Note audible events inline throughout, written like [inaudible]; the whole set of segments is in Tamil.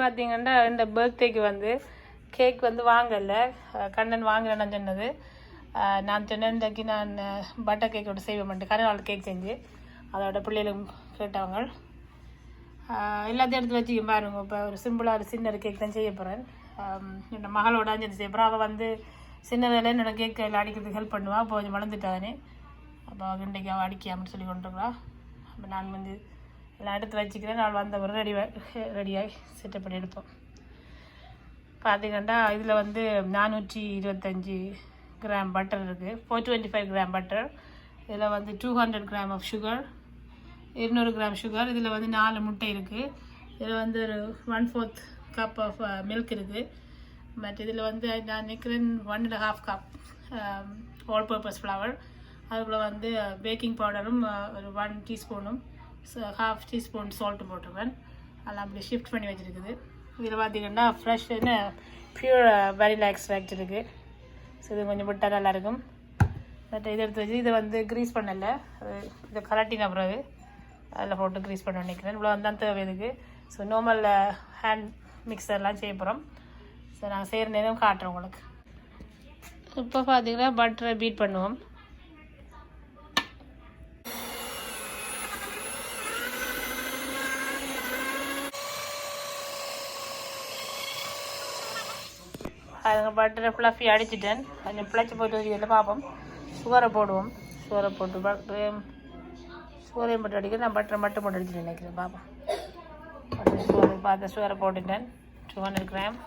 பார்த்தீங்கன்னா இந்த பர்த்டேக்கு வந்து கேக் வந்து வாங்கலை. கண்ணன் வாங்கலைன்னு சொன்னது. நான் சொன்னேன் இன்றைக்கு நான் பட்டர் கேக்கோட செய்வேன் மட்டும் கருநாள் கேக் செஞ்சு. அதோட பிள்ளைகளும் கேட்டவங்க எல்லாத்தையும் எடுத்து வச்சுக்க பாருங்க. இப்போ ஒரு சிம்பிளாக ஒரு சின்ன கேக் தான் செய்ய போகிறேன் என்னோடய மகளோட அஞ்சு செய்ய போகிறேன் அவள் வந்து சின்ன வேலையை என்னோட கேக் கையில் அடிக்கிறதுக்கு ஹெல்ப் பண்ணுவா. அப்போ கொஞ்சம் வளர்ந்துட்டானே அப்போ அவள் இன்றைக்கு அவள் அடிக்காமன்னு சொல்லி கொண்டுருக்குறா அப்போ நான் வந்து எல்லாம் எடுத்து வச்சுக்கிறேன். நான் வந்த ஒரு ரெடி ரெடியாகி செட்டப் பண்ணி எடுப்போம். பார்த்தீங்கன்னா இதில் வந்து நானூற்றி இருபத்தஞ்சி கிராம் பட்டர் இருக்குது four twenty five gram butter இதில் வந்து two hundred gram of sugar இருநூறு கிராம் சுகர் இதில் வந்து நாலு முட்டை இருக்குது இதில் வந்து ஒரு one fourth cup of milk இருக்குது பட் இதில் வந்து நான் நிற்கிறேன் one and half cup all purpose flour அதுக்குள்ளே வந்து uh, பேக்கிங் பவுடரும் uh, ஒரு ஒன் டீஸ்பூனும் ஹாஃப் டீஸ்பூன் சால்ட்டு போட்டுருவேன். அதெல்லாம் அப்படி ஷிஃப்ட் பண்ணி வச்சுருக்குது. இதில் பார்த்திங்கன்னா ஃப்ரெஷ் என்ன? பியூர் வெனிலா எக்ஸ்ட்ராக்ட் இருக்குது ஸோ இது கொஞ்சம் விட்டால் நல்லாயிருக்கும். பட் இதை எடுத்து வச்சு இதை வந்து க்ரீஸ் பண்ணல. அது இதை கலட்டின பிறகு அதில் போட்டு க்ரீஸ் பண்ண நினைக்கிறேன். இவ்வளோ தான் தேவை இதுக்கு. ஸோ நார்மல் ஹேண்ட் மிக்சர்லாம் செய்ய போகிறோம் ஸோ நான் செய்கிற நேரம் காட்டுறேன் உங்களுக்கு. இப்போ பார்த்தீங்கன்னா பட்டரை பீட் பண்ணுவோம். அதுங்க பட்டரை ஃப்ளஃபி அடிச்சிட்டேன். கொஞ்சம் பிழைச்சி போட்டு இதில் பார்ப்போம் சுகரை போடுவோம். சுகரை போட்டு பட்டரு சுகரையும் போட்டு அடிக்க நான் பட்டரை மட்டும் போட்டு அடிச்சுட்டு நினைக்கிறேன். பார்ப்போம் சுகரை பார்த்து சுகரை போட்டுட்டேன். டூ ஹண்ட்ரட் கிராம்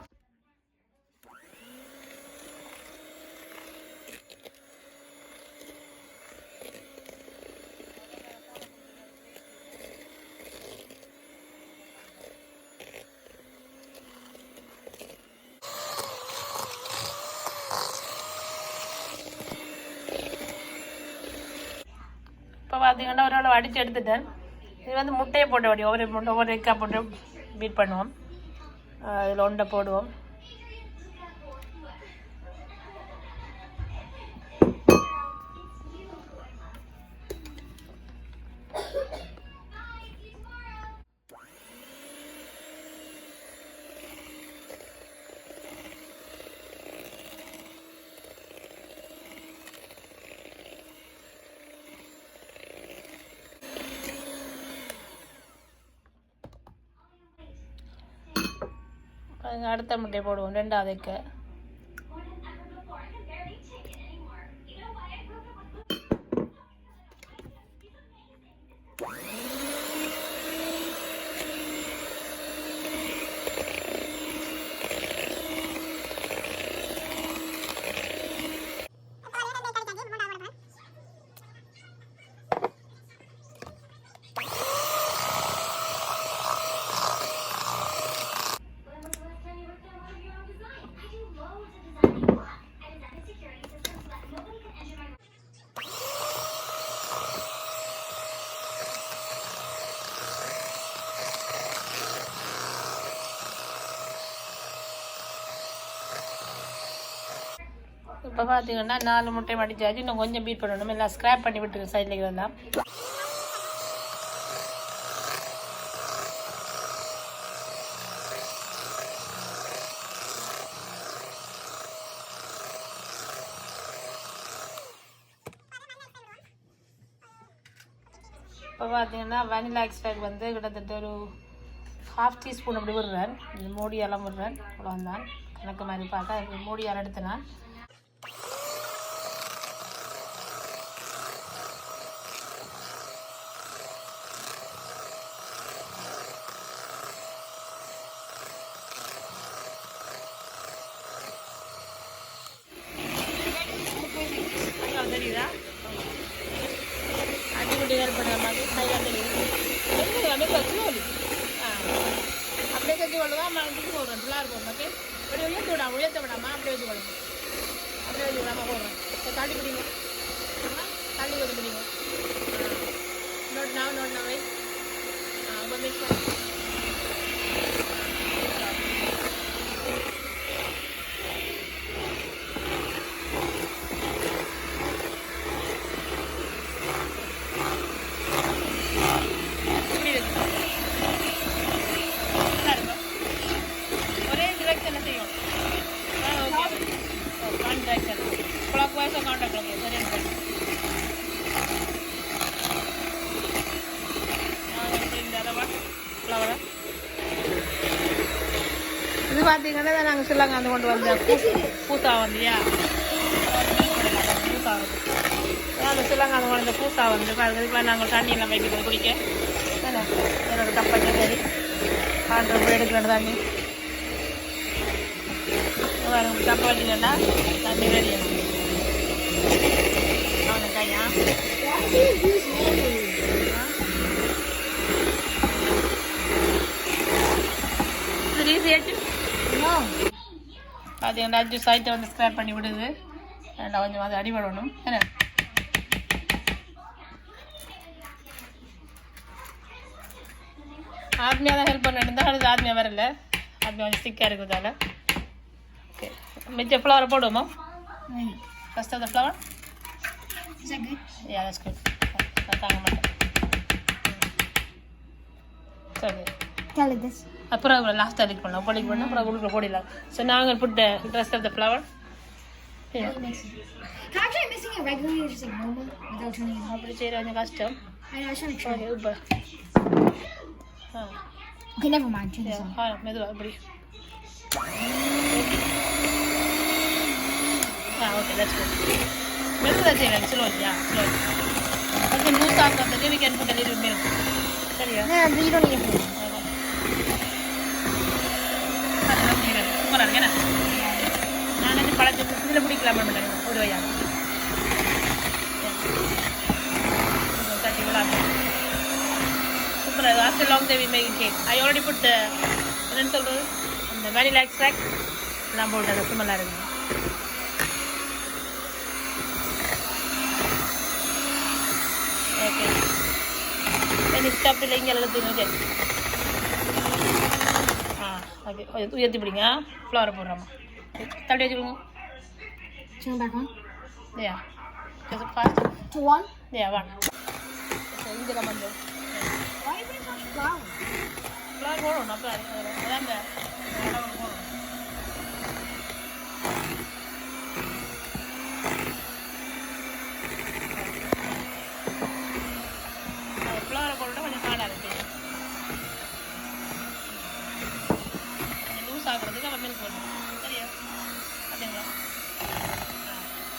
இப்போ பார்த்தீங்கன்னா ஒரு அளவு அடித்து எடுத்துட்டேன் இது வந்து முட்டையை போட்ட வடி ஒவ்வொரு முட்டை ஒவ்வொரு எக்காக போட்டு பீட் பண்ணுவோம். இதில் ஒன்றை போடுவோம். அதுக்கு அடுத்த முட்டை போடுவோம் ரெண்டாவதுக்கு இப்போ பார்த்தீங்கன்னா நாலு முட்டை மடிச்சாச்சு இன்னும் கொஞ்சம் பீட் பண்ணணும். எல்லாம் ஸ்க்ராப் பண்ணி விட்டுருக்கு சைடில் இருந்தால் இப்போ பார்த்தீங்கன்னா வனிலா எக்ஸ்ட்ராக்ட் வந்து கிட்டத்தட்ட ஒரு ஹாஃப் டீஸ்பூன் அப்படி விடுறேன். இது மூடியெல்லாம் விடுறேன். அவ்வளோதான் கணக்கு மாதிரி பார்த்தா இது மூடியால் எடுத்து நான் தெரியுதா அடிக்கடி ஏற்படுற மாதிரி கையில் தெரியுது அப்படியே கற்று கொள்ளுவா மறந்துட்டு போடுறேன். பிள்ளார் போடுறேன் ஓகே அப்படியே உயர்த்து விடாம உயர்த்த விடாம அப்படியே வச்சு கொள்ளுங்க அப்படியே வச்சு விடாம போடுறேன். தள்ளி பிடிங்க. தள்ளி கொஞ்சம் பிடிங்க. நோட் நாவ் நோட் ரொம்ப மிஸ் பண்ணி இப்படி வச்சு நல்லா இருக்கும் பார்த்தீங்கன்னா நாங்கள் சில்லங்காந்து கொண்டு வந்த பூ- பூசா வந்தியா பூசா வந்து அந்த சில்லங்காந்து கொண்டு வந்த பூசா வந்து பாருங்க இப்போ நாங்கள் தண்ணி எல்லாம் வைக்கிறது குடிக்க என்ன என்னோட கப்பல் சரி ஆண்டு எடுக்கிறேன் தண்ணி பாருங்க கப்பல் வச்சுக்கண்டா தண்ணி ரெடி அவனை கையா இது ஈஸியாச்சு அது என்னாச்சும் சைட்டை வந்து ஸ்க்ராப் பண்ணி விடுது. நல்லா கொஞ்சம் அது அடிபடணும். என்ன? ஆத்மியாக தான் ஹெல்ப் பண்ண இருந்தால் அது ஆத்மியா வரல ஆத்மியா கொஞ்சம் ஸ்டிக்காக இருக்கிறதால. ஓகே மிச்ச ஃப்ளவரை போடுவோமா? First of the flour? Yeah that's good நான் தாங்க மாட்டேன். சரி Tell it this. அப்புறம் லாஸ்ட் அடிக் பண்ணலாம் பொடிக்கு பண்ணால் அப்புறம் உள்ள போடலாம் ஸோ நாங்கள் put rest of the flour Can I try mixing it regularly, just like normal, without turning it up? அப்படி செய்கிற கொஞ்சம் கஷ்டம் I know, I was trying to try. Okay இப்போ ஆ Okay, never mind. Turn this Yeah, on. ஆ மெதுவா இப்படி ஆ ஓகே தட்ஸ் குட் மெதுவாக செய்யலாம் ஸ்லோ யா ஸ்லோ கொஞ்சம் லூஸ் ஆகிறதுக்கு we can put a little milk சரியா பாருங்க என்ன? நான் வந்து பழத்தை இதில் பிடிக்கலாமா மேடம் ஒரு வையா தட்டி விளாட்றேன் after long Devi making cake I already put என்னன்னு சொல்கிறது அந்த வெனிலா எக்ஸ்ட்ராக்ட் எல்லாம் போட்டு அது சும்மலாக இருக்கு ஓகே எனக்கு சாப்பிட்டு இங்கே எல்லாத்தையும் ஓகே உயர்த்தி பிடிங்க. ஃப்ளவரை போடுறோமா தள்ளி வச்சுக்கோங்க. Turn it back on. Yeah fast To one. Yeah வாங்க. இங்கே தான் வந்து? ஃப்ளவர் போடணும் அப்போ அதான் இடம் போடணும் ஃப்ளவரை போட்டுட்டா கொஞ்சம் ஹார்டாக இருக்கு கொஞ்சம் லூஸ் ஆகுறதுக்கு அவன் மில்க் போடணும் சரியா அப்படிங்களா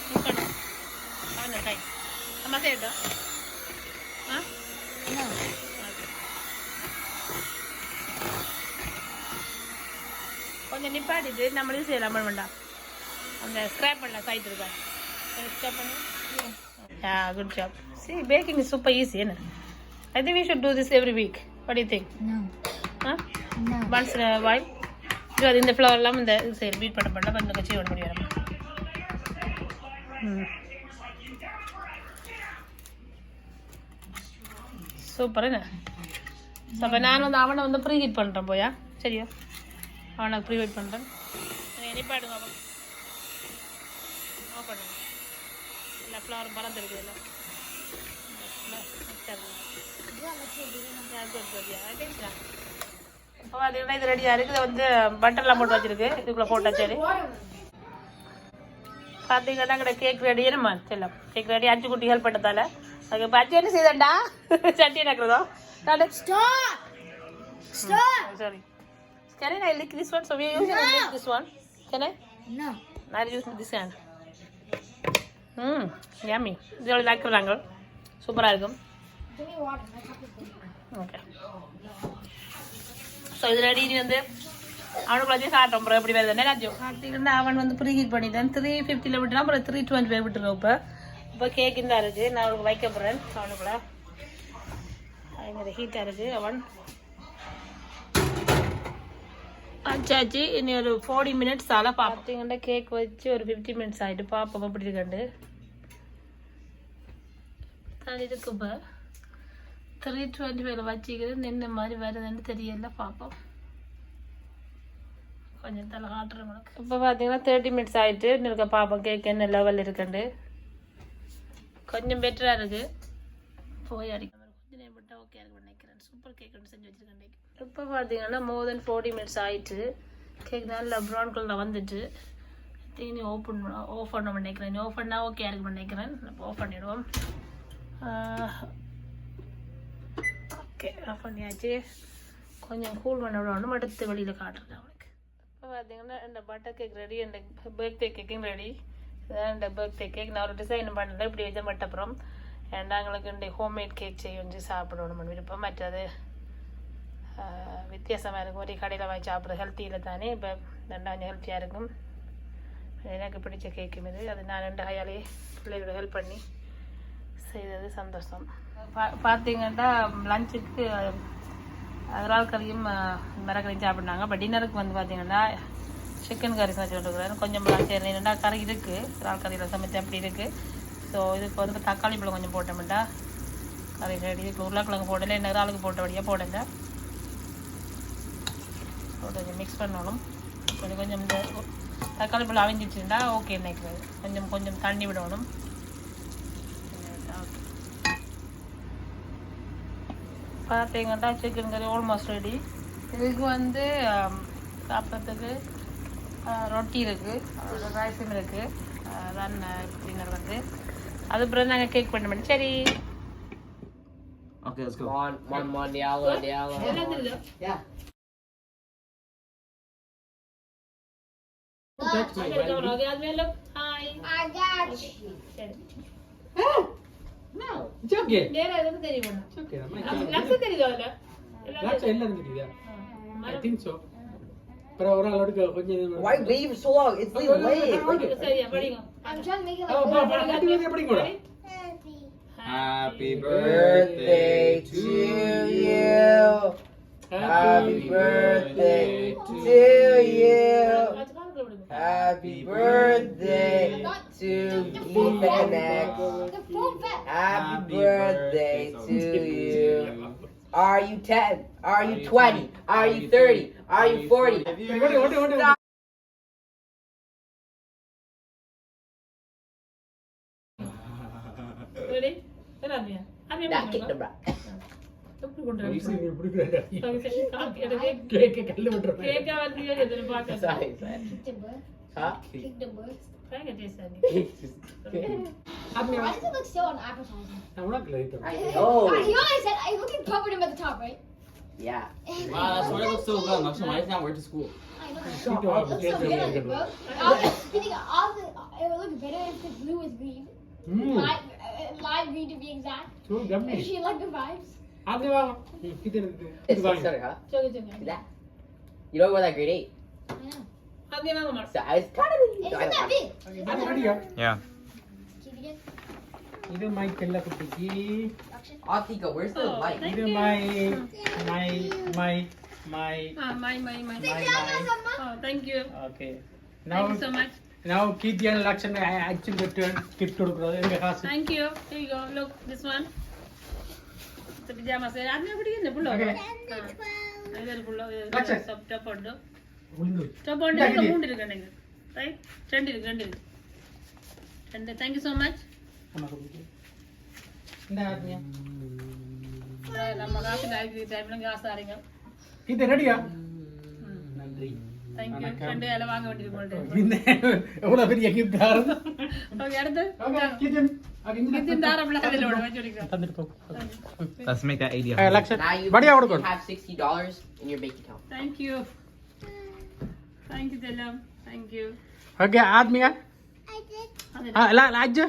மில்க் பண்ணும் அவன் கை ஓகே கொஞ்சம் நிப்பாட்டிட்டு நம்மளே செய்யலாம் வேண்டாம் அந்த ஸ்க்ராப் பண்ணல சைட் இருக்கா ஸ்க்ராப் பண்ணி good job see baking is super easy என்ன I think we should do this every week what you think. Once வாய் இது அது இந்த ஃப்ளவர் எல்லாம் இந்த சரி பீட் பண்ண பண்ண கொஞ்சம் கட்சி பண்ண முடியும் ம் சூப்பர் என்ன அப்போ நான் வந்து அவனை வந்து ப்ரீ ஹீட் பண்ணுறேன் போயா? சரியா? அவனை ப்ரீ ஹீட் பண்ணுறேன் நிப்பாடுங்க அவன் ஆஃப் இல்லை ஃப்ளவர் மறந்து இருக்குதுல்ல இப்போ பார்த்தீங்கன்னா இது ரெடியாக இருக்குது. வந்து பட்டர்லாம் போட்டு வச்சிருக்கு. இதுக்குள்ளே போட்டு வச்சாரு பார்த்தீங்கன்னா கேக் ரெடி நம்ம செல்லம்? கேக் ரெடி அஞ்சு குட்டி ஹெல்ப் பண்ணதால. இப்போ அஞ்சு என்ன செய்தண்டா சட்டி நக்கிறதோ நான்! Stop! sorry. Can I lick this one? So we are using lick this one. Can I? No. I'll use this hand. ம் yummy. இருக்கும் Give me water. My cup is full. Okay so இது ரெடி வந்து அவனுக்கு வச்சு காட்டும் அப்புறம் எப்படி வருது என்ன பார்த்தீங்கன்னா அவன் வந்து ப்ரீ ஹீட் பண்ணிட்டேன் த்ரீ ஃபிஃப்டியில் விட்டுனா அப்புறம் த்ரீ டுவெண்ட்டி ஃபைவ் விட்டுருக்கோம் இப்போ இப்போ கேக் இந்த இருக்குது நான் அவனுக்கு வைக்க போகிறேன் அவனுக்குள்ள பயங்கர ஹீட்டாக இருக்குது அவன் ஆச்சாச்சு இனி ஒரு ஃபோர்ட்டி மினிட்ஸ் ஆல பார்த்தீங்கன்னா கேக் வச்சு ஒரு ஃபிஃப்டி மினிட்ஸ் ஆகிட்டு பார்ப்போம் அப்படி இருக்கண்டு அது இதுக்கு இப்போ த்ரீ டுவெண்ட்டி ஃபைவ்ல வச்சுக்கிறது நின்ன மாதிரி வருதுன்னு தெரியல பார்ப்போம் கொஞ்சம் தலை காட்டுறேன் இப்போ பார்த்தீங்கன்னா தேர்ட்டி மினிட்ஸ் ஆகிட்டு இருக்க பார்ப்போம் கேக் என்ன லெவல் இருக்குண்டு கொஞ்சம் பெட்டராக இருக்குது போய் அடிக்க. கொஞ்சம் நேரம் விட்டால் ஓகே இருக்கு நினைக்கிறேன். சூப்பர் கேக் ஒன்று செஞ்சு வச்சுருக்கேன் இப்போ பார்த்தீங்கன்னா மோர் தென் ஃபோர்ட்டி மினிட்ஸ் ஆயிட்டு. கேக் நல்லா ப்ரௌன் கலரில் வந்துட்டு. தீனி ஓப்பன் ஆஃப் பண்ண நினைக்கிறேன். நீ ஆஃப் பண்ணால் ஓகே இருக்கு நினைக்கிறேன். நம்ம ஆஃப் பண்ணிவிடுவோம் ஓகே ஆஃப் பண்ணியாச்சு. கொஞ்சம் கூல் பண்ண விடணும் அடுத்து வெளியில் காட்டுறேன் அவனுக்கு இப்போ பார்த்தீங்கன்னா இந்த பட்டர் கேக் ரெடி இந்த பர்த்டே கேக்கும் ரெடி இந்த பர்த்டே கேக் நான் ஒரு டிசைன் பண்ணல இப்படி வச்ச மட்டப்புறம் ஏன்னா எங்களுக்கு இந்த ஹோம்மேட் கேக் செய்ய வந்து சாப்பிடணும்னு விருப்பம். மற்றது வித்தியாசமாக இருக்கும். ஒரே கடையில் வாங்கி சாப்பிட்றது ஹெல்த்தியில் தானே. இப்போ ரெண்டா கொஞ்சம் ஹெல்த்தியாக இருக்கும். எனக்கு பிடிச்ச கேக்கும் இது. அது நான் ரெண்டு கையாலே பிள்ளைகளோட ஹெல்ப் பண்ணி செய்தது சந்தோஷம். பா பார்த்தீங்கன்னா லஞ்சுக்கு அதனால் கறியும் மிரக்கறியும் சாப்பிட்னாங்க. பட் டின்னருக்கு வந்து பார்த்தீங்கன்னா சிக்கன் கறி சமைச்சு கொண்டுருக்குறாரு கொஞ்சம் சரி ரெண்டா கறி இருக்குது இறால் கறியில் சமைச்சு அப்படி இருக்குது ஸோ இதுக்கு வந்து தக்காளி பழம் கொஞ்சம் போட்டோம்டா. கறி ரெடி இதுக்கு உருளைக்கிழங்கு போடல என்ன இறாலுக்கு போட்டபடியாக போடுங்க போட்டு கொஞ்சம் மிக்ஸ் பண்ணணும். கொஞ்சம் கொஞ்சம் இந்த தக்காளி பழம் அவிஞ்சிச்சுருந்தா ஓகே நினைக்கிறது கொஞ்சம் கொஞ்சம் தண்ணி விடணும். பார்த்தீங்கன்னா சிக்கன் கறி ஆல்மோஸ்ட் ரெடி இதுக்கு வந்து சாப்பிட்றதுக்கு ரொட்டி இருக்குது ரைஸும் இருக்குது அதான் டின்னர் வந்து. அது பிறகு நாங்கள் கேக் பண்ண மாட்டோம். சரி. Dialo. Yeah. Hi I got you. No, it's okay. நேரா எதுவும் தெரியும்? Pero ahora Why wave so long? It's late. Wait. I'm trying to make it like. Oh, pa, pa, hindi natin paring ko na. Happy birthday to you. Happy birthday to you. Happy birthday to Gita Happy birthday to you. Are you 10? Are you 20? Are you 30? Are you 40? Ready? Nah, kick the bra. Sorry, sir. Huh? Kick the bus. [laughs] Why does it look so unappetizing? I'm not late. I, I, oh. I, you know I said I look at covered him at the top, right? Yeah. Wow, that's why it looks so good. Maksha, why does not wear to school? I know. It Shut up. looks so good on the book. I think all the, it would look better if the blue was green. Mm. Lime, green to be exact. True, definitely. She like the vibes. I'll give out. It's sorry, huh? Joke, joke. That. You don't wear that grade 8. I know. I'll give out. So I was kind of. It's not that big. Yeah. Keep it again. இது மை செல்ல குட்டிக்கு. Action. Atika, where's the Oh, light? thank இது you. My my my my ah my my my my my. O thank you okay. Thank Now you so much now கீர்த்தியான லட்சன் ஆக்சுவலி ரிட்டர்ன் கிஃப்ட் கொடுக்குறது எங்க காசு. thank you here you go look this one இந்த pajama set அது எப்படி இந்த புள்ள Okay. இது ஒரு புள்ள Gotcha. இது சப் டாப் போடு உளுந்து. டாப் போடு இந்தா, இது. மூணு இருக்கு எனக்கு ரைட் ரெண்டு இருக்கு ரெண்டு இருக்கு ரெண்டு thank you so much ஆமா, கொடுக்கு. இந்த ஆத்மியா. நம்ம காசு டைம் டைம்ல காசு ஆறீங்க இது ரெடியா? நன்றி. thank you வணக்கம். ரெண்டு இலை வாங்க வேண்டியது உங்கள்ட்ட இந்த எவ்வளவு பெரிய gift ஆரும். ஓகே அடுத்து Okay, கீர்த்தன். அது இந்த இது தாராளமா அதில் விட வச்சு விடுங்க தந்துட்டு போ. Let's make that 80. Eh, லட்சன். Now you, வடியா you கொடுக்கணும். have $60 in your bank account. Thank you. Thank you, Telam. Thank you. Okay, ஆத்மியா. ஆ, லா, லா, அஜ்ஜு.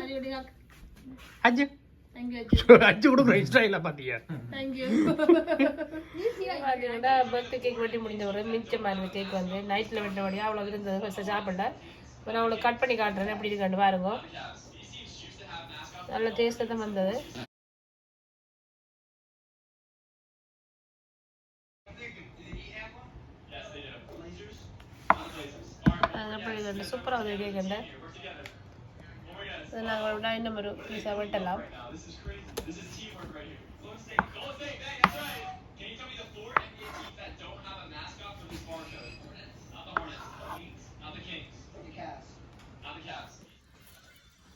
[laughs] பாத்தியா. பார்த்தீங்கன்னா பர்த்டே கேக் வெட்டி முடிஞ்ச ஒரு இருந்த கேக் வந்து. நைட்டில் வெட்டினபடியாக அவ்வளோ இருந்தது. ஃபஸ்ட்டு சாப்பிடல. அப்புறம் அவ்வளோ கட் பண்ணி காட்டுறேன். எப்படி பாருங்க. நல்ல டேஸ்ட்டாக தான் வந்தது. சூப்பராக கேக் கண்டு நாங்கள் விட இன்னும் ஒரு பீஸாக வெட்டலாம்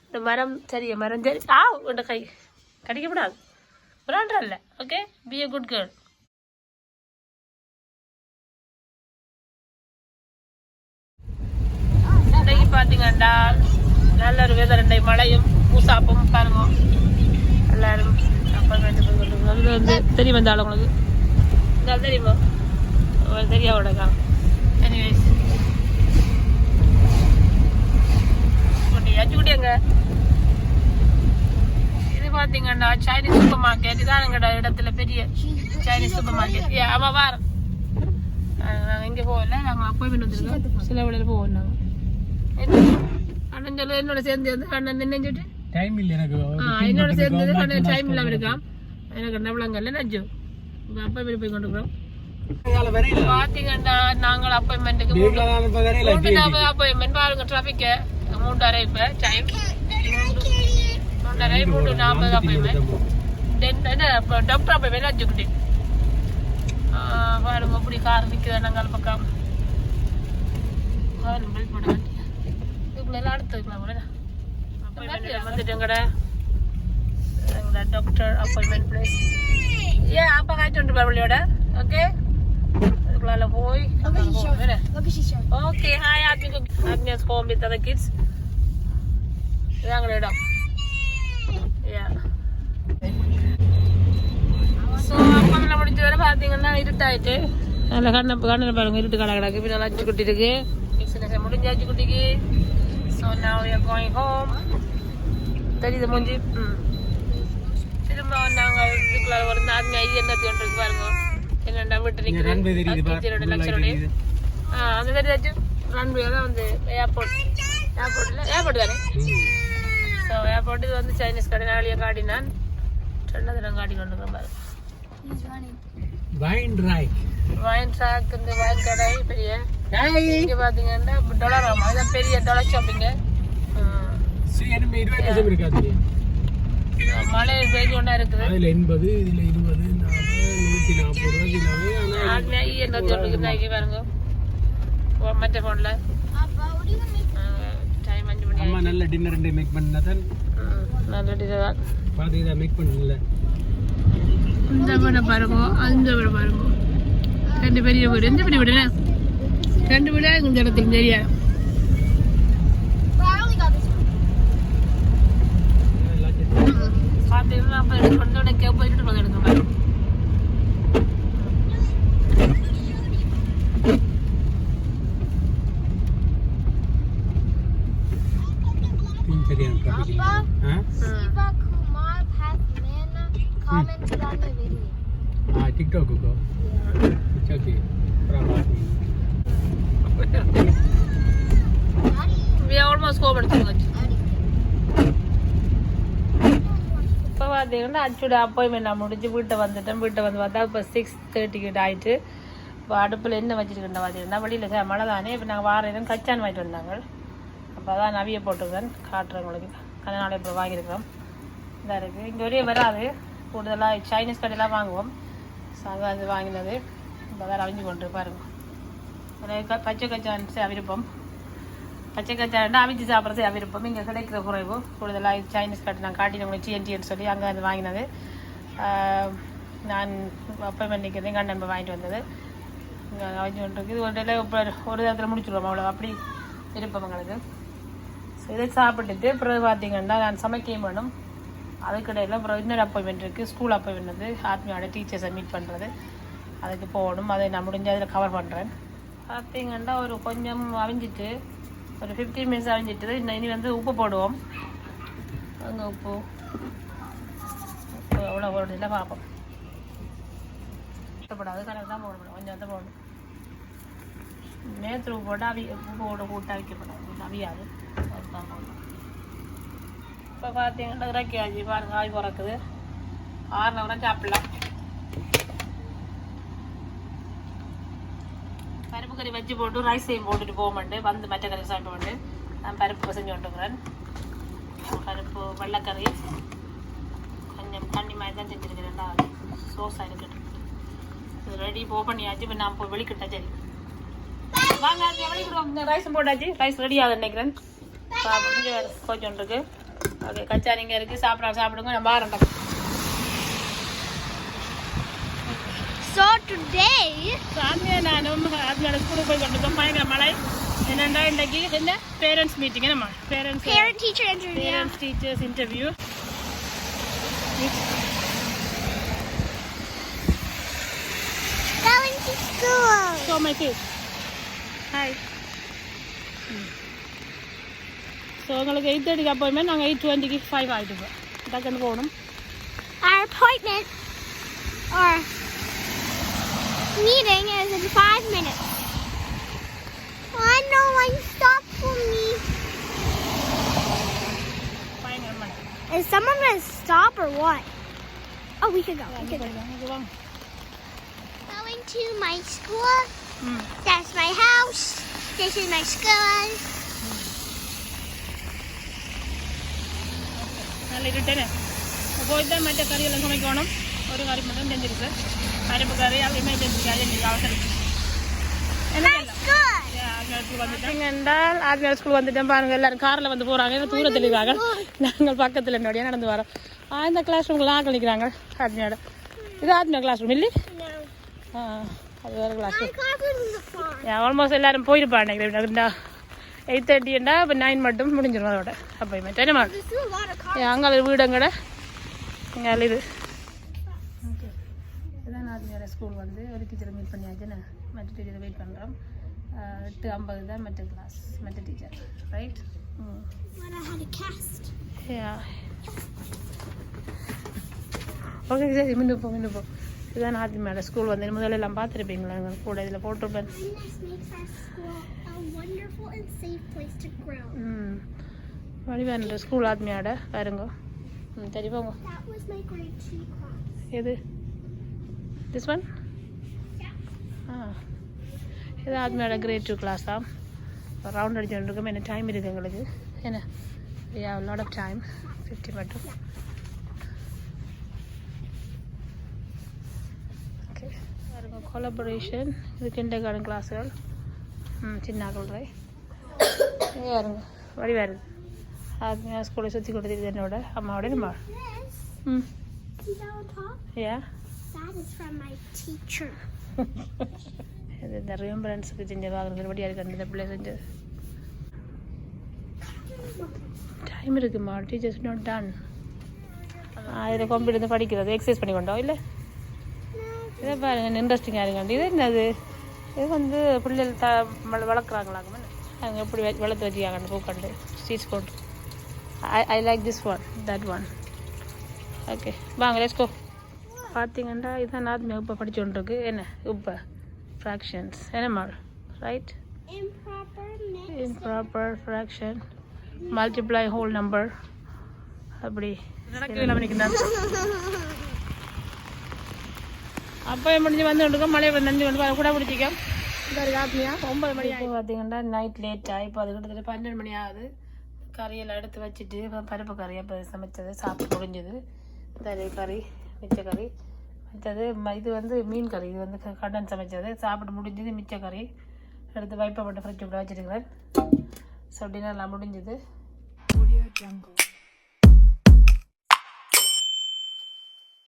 இந்த மரம் சரிய மரம் சரி. ஆ உண்ட கை. கடிக்கப்படாது. விளாண்டுறல்ல okay be a good girl இன்னைக்கு பார்த்தீங்கன்னா நல்ல ஒரு வேதரண்டை மழையும் பூசாப்பும் பாருங்க எல்லாரும் அது வந்து தெரியும் இந்த ஆள் உங்களுக்கு. இந்த தெரியுமா? உங்களுக்கு தெரியா உடக்கா எனிவேஸ் அச்சுக்கிட்டேங்க இது பார்த்தீங்கன்னா சைனீஸ் சூப்பர் மார்க்கெட் இதான் எங்களோட இடத்துல பெரிய சைனீஸ் சூப்பர் மார்க்கெட் ஏ ஆமாம் வார. நாங்கள் இங்கே போகல நாங்கள் அப்பாயின்மெண்ட் வந்துருக்கோம் சில வழியில் போவோம் நாங்கள் அண்ணன் சொல்ல என்னோட சேர்ந்து வந்து அண்ணன் நின்னு சொல்லிட்டு டைம் இல்லை எனக்கு ஆ, என்னோட சேர்ந்தது அண்ணன் டைம் இல்லாம இருக்கான் எனக்கு நவளங்கல்ல நஜ்ஜு அப்பாயின்மெண்ட் போய் கொண்டிருக்கிறோம் வரையில பாத்தீங்கன்னா நாங்கள் அப்பாயின்மெண்ட்டுக்கு தான் நாற்பது அப்பாயின்மெண்ட் பாருங்க டிராபிக்க மூன்றரை இப்ப டைம் மூன்றரை மூன்று நாற்பது அப்பாயின்மெண்ட் என்ன டாக்டர் அப்பாயின்மெண்ட் அச்சுக்கிட்டு பாருங்க அப்படி கார் நிற்குது நாங்கள் பக்கம் பாருங்க பில் போட வேண்டிய இதுக்குள்ள எல்லாம் அடுத்து வைக்கலாம் கூட வந்துட்டுங்கட எங்களோட டாக்டர் அப்பாயின்மெண்ட் பிளேஸ் ஏன் அப்பா காய்ச்சி பரவலியோட ஓகே அதுக்குள்ளால போய் போவேன் Look at she's showing. Okay, hi Agnes. Agnes home with other kids. இதாங்க இடம் Yeah. So, அப்பா முடிஞ்ச வரை பார்த்தீங்கன்னா இருட்டாயிட்டு அதில் கண்ண கண்ணில் பாருங்க இருட்டு கடை கிடக்கு பின்னால் அச்சு குட்டி so now we are going home. தெரியுது மூஞ்சி ம் திரும்ப நாங்கள் இதுக்குள்ள ஒரு நாலு ஐயா என்ன தோன்றிருக்கு பாருங்க என்னென்ன வீட்டு. நிற்கிறேன் தெரியுது. ஆ அந்த மாதிரி ஏதாச்சும் ரன்வே தான் வந்து ஏர்போர்ட் ஏர்போர்ட்டில் ஏர்போர்ட் தானே ஸோ ஏர்போர்ட் இது வந்து சைனீஸ் கடை நாளைய காட்டினான் ரெண்டாவது நான் காட்டி கொண்டு பாரு He's running. Wine right wine shop இந்த வைன் கடை பெரிய இங்கே பார்த்தீங்கன்னா டொலர் இதான் பெரிய டொலர் ஷாப்பிங்க இருபது இருக்காது. மழை பெய்ஞ்சு கொண்டா இருக்குது. அதுல எண்பது இதுல இருபது நாற்பது நூத்தி நாற்பது ரூபா கிலோ ஆனா ஆத்மியா ஈ என்ன சொல்லுங்க இங்கே பாருங்க. ஓ, மற்ற ஃபோனில்? டைம் அஞ்சு மணி அம்மா நல்ல டின்னர் ரெண்டு மேக் பண்ணா தான் ம், நல்ல டிசைன் தான். பார்த்து இதை மேக் பண்ணல இந்த வீடை பாருங்க அந்த வீடை பாருங்க. ரெண்டு பெரிய வீடு. எந்த பெரிய வீடு ரெண்டு வீடா இந்த this one. பார்த்தீங்கன்னா அப்போ எடுத்து கொண்டு உடனே போயிட்டு எடுக்க பாருங்க ம், சரியான traffic இல்ல. ஆ Siva Kumar Pathmana commented on the video. ஆ டிக்டாக்குக்கோ it's okay we are almost home எடுத்துக்கோங்க இப்போ பார்த்தீங்கன்னா அச்சோட அப்பாயின்மெண்ட் நான் முடிஞ்சு வீட்டை வந்துட்டேன். வீட்டை வந்து பார்த்தா இப்போ சிக்ஸ் தேர்ட்டி கிட்ட ஆயிட்டு இப்போ அடுப்பில் என்ன வச்சுருக்கேன் பார்த்தீங்கன்னா வெளியில் சார் மழை தானே இப்போ நாங்கள் வார வாரம் கச்சான் வாங்கிட்டு வந்தாங்க. அப்போ அதான் நவிய போட்டுருக்கேன் காட்டுறேன் உங்களுக்கு. கண்ணாடி இப்போ வாங்கியிருக்கிறோம். இதாக இருக்குது இங்கே ஒரே வராது. கூடுதலாக சைனீஸ் கடையெல்லாம் வாங்குவோம். ஸோ அது வாங்கினது. இப்போ வேறு அவிஞ்சு கொண்டு பாருங்க. க- பச்சை கச்சான் விருப்பம் பச்சை கச்சாண்டா அவிச்சு சாப்பிட்றது விருப்பம் இங்கே கிடைக்கிற குறைவு. கூடுதலாக சைனீஸ் கட்டு நான் காட்டினவங்க டிஎன்டின்னு சொல்லி அங்கே அது வாங்கினது. ஆஹ் நான் அப்பாயின்மெண்ட் நிற்கிறேன் கண்டன் வாங்கிட்டு வந்தது. இங்கே அவிச்சு கொண்டிருக்கு. இது ஒரு டேல இப்போ ஒரு நேரத்தில் முடிச்சுடுவோம் அவ்வளோ அப்படி விருப்பம் எங்களுக்கு. ஸோ இதை சாப்பிட்டுட்டு பிறகு பார்த்தீங்கன்னா நான் சமைக்கவும் வேணும். அதுக்கிடையில் அப்புறம் இன்னொரு அப்பாயின்மெண்ட் இருக்குது ஸ்கூல் அப்பாயின்மெண்ட் வந்து ஆத்மியோட டீச்சர்ஸை மீட் பண்ணுறது அதுக்கு போகணும். அதை நான் முடிஞ்ச அதில் கவர் பண்ணுறேன் பார்த்தீங்கன்னா ஒரு கொஞ்சம் அவிஞ்சிட்டு ஒரு ஃபிஃப்டீன் மினிட்ஸ் அவிஞ்சிட்டு இன்னும் இனி வந்து உப்பு போடுவோம். அங்கே உப்பு. உப்பு எவ்வளோ போடுறதில்ல பார்ப்போம். போடாது கணக்கு தான் போடணும். கொஞ்சம் தான் போடணும். நேற்று உப்பு போட்டால் அவி உப்பு போட கூட்டாக அவிக்கப்படும் அவியாது. அதுதான் போடணும். இப்போ பார்த்தீங்கன்னா இறக்கியாச்சு. பாருங்க ஆய் பிறக்குது. ஆறுன உடனே சாப்பிடலாம் பருப்பு கறி வச்சு போட்டு ரைஸையும் போட்டுட்டு போக மாட்டேன் வந்து மற்ற கறி சாப்பிட்டு மாட்டேன் நான் பருப்பு செஞ்சு கொண்டுக்கிறேன் பருப்பு வெள்ளைக்கறி கொஞ்சம் தண்ணி மாதிரி தான் செஞ்சுருக்கிறேன்டா சோஸாக இருக்கட்டும் இது ரெடி போ பண்ணியாச்சு இப்போ நான் போய் வெளிக்கிட்டா சரி வாங்க வெளிக்கிடுவோம் ரைஸும் போட்டாச்சு ரைஸ் ரெடி ஆகுது நினைக்கிறேன் கொஞ்சம் கொஞ்சம் இருக்கு ஓகே கச்சாரிங்க இருக்குது சாப்பிட சாப்பிடுங்க நான் பாருங்க So today, சாமியா நானும் அதனால ஸ்கூலுக்கு போய் கொண்டு பயங்கர மழை. என்னென்னா இன்றைக்கு என்ன? பேரண்ட்ஸ் மீட்டிங் என்னம்மா? Parents parent teacher interview. Parents teachers interview Going to school. Show my face hi so so உங்களுக்கு எயிட் தேர்ட்டிக்கு அப்பாயின்மெண்ட் நாங்கள் எயிட் டுவெண்ட்டிக்கு ஃபைவ் ஆகிட்டு டக்குன்னு போகணும். Our appointment or meeting is in five minutes. Why no one stopped for me? Is someone going to stop or what? Oh, we can go. Yeah, we could go. go. Going to my school. Mm. That's my house. This is my school. നല്ല ഇരുട്ടനെ അപ്പോൾ ഇതാ മറ്റേ കറിയെല്ലാം സമയക്കണം ஒரு கறி மட்டும் செஞ்சிருக்கு பருப்பு கறி அப்படி எமர்ஜென்சி அது எனக்கு அவசரம். என்றால் ஆர்மியார் ஸ்கூல் வந்துட்டேன் பாருங்க எல்லாரும் காரில் வந்து போகிறாங்க தூரத்தில் இருக்காங்க நாங்கள் பக்கத்தில் என்னோடய நடந்து வரோம் ஆ, இந்த கிளாஸ் ரூம்லாம் ஆக்கள் நிற்கிறாங்க ஆர்மியோட இது ஆர்மியா கிளாஸ் ரூம் இல்லை ஆ அது வேறு கிளாஸ் ரூம். ஆல்மோஸ்ட் எல்லாரும் போயிருப்பா நினைக்கிறேன் எயிட் தேர்ட்டிண்டா இப்போ நைன் மட்டும் முடிஞ்சிடும் அதோட அப்போயுமே என்னமா. அங்கே வீடங்கட இங்கே இது இதான் ஆர்மியோட ஸ்கூல் வந்து ஒரு டீச்சரை மீட் பண்ணியாச்சுன்னு மற்ற டீச்சரை வெயிட் பண்ணுறோம் எட்டு ஐம்பது தான் மற்ற கிளாஸ் மற்ற டீச்சர் ரைட். ஓகே சரி மின்னு போ மின்னு போ. இதுதான் மேடம் ஸ்கூல் வந்து. முதல்ல எல்லாம் பார்த்துருப்பீங்களா? நீங்கள் கூட இதில் போட்டிருப்பேன். வடிவேன்ற ஸ்கூல் ஆத்மியாட பாருங்க. ம் சரி போங்க. எது? திஸ் ஒன் ஆ இது ஆத்மியோட கிரேட் டூ கிளாஸ் தான் ரவுண்ட் அடிச்சுட்டு இருக்கோம் என்ன டைம் இருக்குது எங்களுக்கு என்ன யா லாட் ஆஃப் டைம் ஃபிஃப்டி மட்டும் ஓகே பாருங்க கொலபரேஷன் இது கிண்டர் கார்டன் கிளாஸுகள் ம் சின்ன ரை பாருங்க வடிவா இருக்கு ஆத்மியா ஸ்கூலை சுற்றி கொடுத்துருது என்னோட அம்மாவோட நம்ம This, ம் see that on top? Yeah That is from my teacher. [laughs] இது இந்த ரிமெம்பரன்ஸுக்கு செஞ்ச வாங்குறது படியாக இருக்கு? இந்த பிள்ளை செஞ்சது டைம் இருக்குமா டீச்சர்ஸ் நாட் டன் இதில் கம்ப்யூட்டர் இருந்து படிக்கிறது. எக்ஸசைஸ் பண்ணி கொண்டோம் இல்லை? இதை பாருங்க இன்ட்ரெஸ்டிங்காக இருக்காண்டி இது என்னது? இது வந்து பிள்ளைகள் த வளர்க்குறாங்களாங்க. அவங்க எப்படி வளர்த்து வச்சுக்காங்க பூக்கண்டு ஸ்டீச் போட்டு. I I like this one that one okay வாங்க லெட்ஸ் கோ பார்த்தீங்கன்னா இதான் நாத்மி இப்போ படிச்சுட்டு என்ன? இப்போ ஃப்ராக்ஷன்ஸ் என்னம்மா right. Improper fraction multiply whole number அப்படி. அப்போ முடிஞ்சு வந்து கொண்டு மழை நன்றி கொண்டு கூட பிடிச்சிக்க. ஆத்மியா ஒன்பது மணி ஆகி பார்த்தீங்கன்னா நைட் லேட்டாக இப்போ அது கிட்டத்தட்ட பன்னெண்டு மணி ஆகுது. கறியெல்லாம் எடுத்து வச்சுட்டு பருப்பு கறி அப்போ சமைச்சது சாப்பிட்டு முடிஞ்சது. தலை கறி. மிச்ச கறி. மற்றது ம- இது வந்து மீன் கறி. இது வந்து க- கடன் சமைச்சது. சாப்பிட்டு முடிஞ்சது மிச்ச கறி. எடுத்து வைப்பப்பட்டு ஃப்ரிட்ஜுக்குள்ள வச்சுருக்கிறேன். ஸோ டின்னர்லாம் முடிஞ்சது.